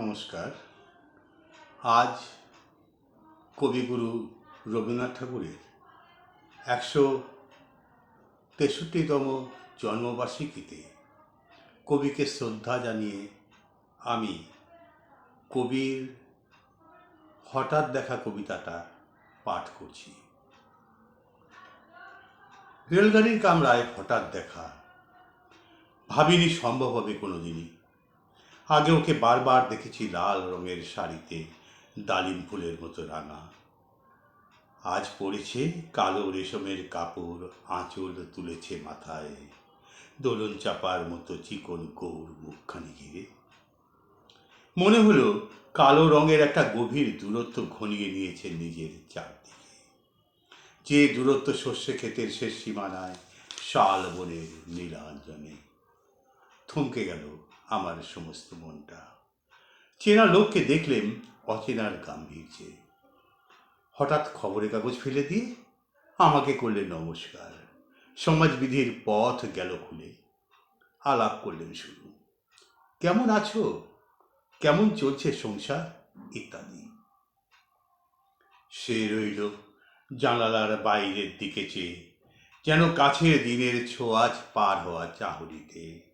নমস্কার। আজ কবিগুরু রবীন্দ্রনাথ ঠাকুরের একশো তেষট্টিতম জন্মবার্ষিকীতে কবিকে শ্রদ্ধা জানিয়ে আমি কবির হঠাৎ দেখা কবিতাটা পাঠ করছি। রেলগাড়ির কামরায় হঠাৎ দেখা, ভাবিনি সম্ভব হবে কোনোদিনই। আগে ওকে বারবার দেখেছি লাল রঙের শাড়িতে, ডালিম ফুলের মতো রাঙা। আজ পড়েছে কালো রেশমের কাপড়, আঁচল তুলেছে মাথায়, দোলন চাপার মতো চিকন গৌর মুখখানি ঘিরে। মনে হলো কালো রঙের একটা গভীর দূরত্ব ঘনিয়ে নিয়েছে নিজের চারদিকে। যে দূরত্ব শস্য ক্ষেতের শেষ সীমানায়, শাল বনের নীলাঞ্জনে। থমকে গেল আমার সমস্ত মনটা। চেনা লোককে দেখলেম অচেনার গাম্ভীর্যে। হঠাৎ খবরের কাগজ ফেলে দিয়ে আমাকে করলেন নমস্কার। সমাজবিধির পথ গেল খুলে। আলাপ করলেন শুরু কেমন আছো? কেমন চলছে সংসার? ইত্যাদি। সে রইল জানালার বাইরের দিকে চেয়ে, যেন কাছের দিনের ছোঁয়াচ পার হওয়া চাহরিতে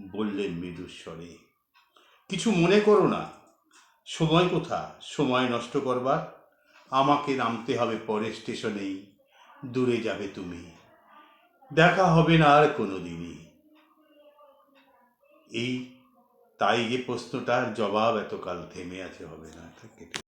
বললেন মৃদুস্বরে, কিছু মনে করো না। সময় কোথা সময় নষ্ট করবার। আমাকে নামতে হবে পরের স্টেশনেই। দূরে যাবে তুমি। দেখা হবে না আর কোনো দিনই এই তাই যে প্রশ্নটার জবাব এতকাল থেমে আছে, হবে না।